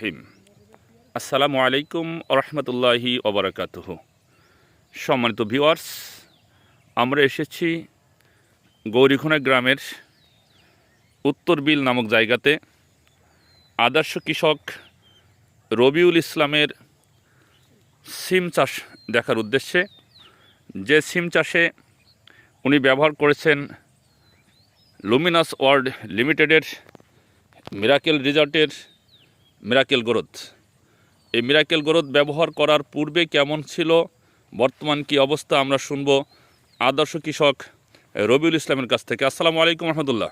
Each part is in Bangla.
রহিম। আসসালামু আলাইকুম রহমতুল্লাহি ওবরাকাতুহ। সম্মানিত ভিউয়ার্স, আমরা এসেছি গৌরীখোনা গ্রামের উত্তর বিল নামক জায়গাতে। আদর্শ কৃষক রবিউল ইসলামের সিম চাষ দেখার উদ্দেশ্যে। যে সিম চাষে উনি ব্যবহার করেছেন লুমিনাস ওয়ার্ল্ড লিমিটেডের মিরাকেল রিজর্টের মিরাকেল গ্রোথ। এই মিরাকেল গ্রোথ ব্যবহার করার পূর্বে কেমন ছিল? বর্তমান কি অবস্থা আমরা শুনব আদর্শ কৃষক রবিউল ইসলামের কাছ থেকে। আসসালামু আলাইকুম রহমতুল্লাহ।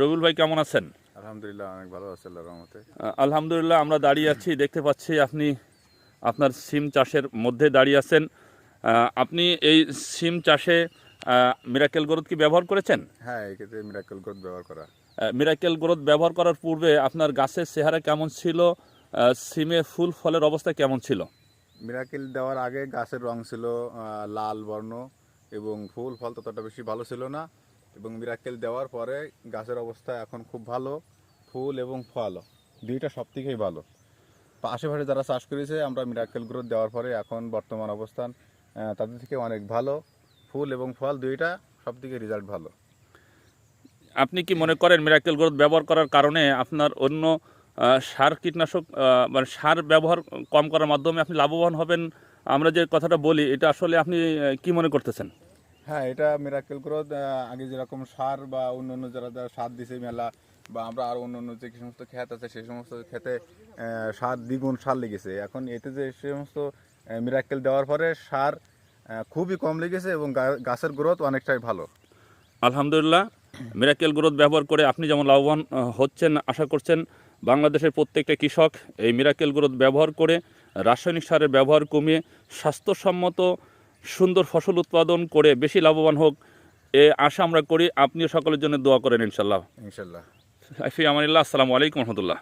রবিউল ভাই কেমন আছেন? আলহামদুলিল্লাহ অনেক ভালো আছে আলহামদুলিল্লাহ আমরা দাঁড়িয়ে আছি দেখতে পাচ্ছি আপনি আপনার সিম চাষের মধ্যে দাঁড়িয়ে আছেন। আপনি এই সিম চাষে মিরাকেল গ্রোথ কি ব্যবহার করেছেন? হ্যাঁ এই ক্ষেত্রে মিরাকল গ্রোথ ব্যবহার করা। মিরাকেল গ্রোথ ব্যবহার করার পূর্বে আপনার গাছের চেহারা কেমন ছিল? সিমে ফুল ফলের অবস্থা কেমন ছিল? মিরাকেল দেওয়ার আগে গাছের রং ছিল লাল বর্ণ এবং ফুল ফল ততটা বেশি ভালো ছিল না এবং মিরাকেল দেওয়ার পরে গাছের অবস্থা এখন খুব ভালো ফুল এবং ফল দুইটা সব থেকেই ভালো। আশেপাশে যারা চাষ করেছে আমরা মিরাকেল গ্রোথ দেওয়ার পরে এখন বর্তমান অবস্থান তাদের থেকে অনেক ভালো। ফুল এবং ফল দুইটা সব থেকে রেজাল্ট ভালো। আপনি কি মনে করেন মিরাকেল গ্রোথ ব্যবহার করার কারণে আপনার অন্য সার কীটনাশক মানে সার ব্যবহার কম করার মাধ্যমে আপনি লাভবান হবেন? আমরা যে কথাটা বলি এটা আসলে আপনি কি মনে করতেছেন? হ্যাঁ এটা মিরাকেল গ্রোথ আগে যেরকম সার বা অন্য অন্য যারা যারা সার দিছে মেলা বা আমরা আর অন্য অন্য যে সমস্ত ক্ষেত আছে সেই সমস্ত ক্ষেতে সার দ্বিগুণ সার লেগেছে। এখন এতে যে সে সমস্ত মিরাকেল দেওয়ার পরে সার খুবই কম লেগেছে এবং গাছের গ্রোথ অনেকটাই ভালো। আলহামদুলিল্লাহ মিরাকেল গ্রোথ ব্যবহার করে আপনি যেমন লাভবান হচ্ছেন আশা করছেন বাংলাদেশের প্রত্যেকটা কৃষক এই মিরাকেল গ্রোথ ব্যবহার করে রাসায়নিক সারের ব্যবহার কমিয়ে স্বাস্থ্যসম্মত সুন্দর ফসল উৎপাদন করে বেশি লাভবান হোক এ আশা আমরা করি। আপনিও সকলের জন্য দোয়া করেন ইনশাল্লাহ। ইনশাল্লাহ। ফি আমানিল্লাহ আসসালামু আলাইকুম রহমতুল্লাহ।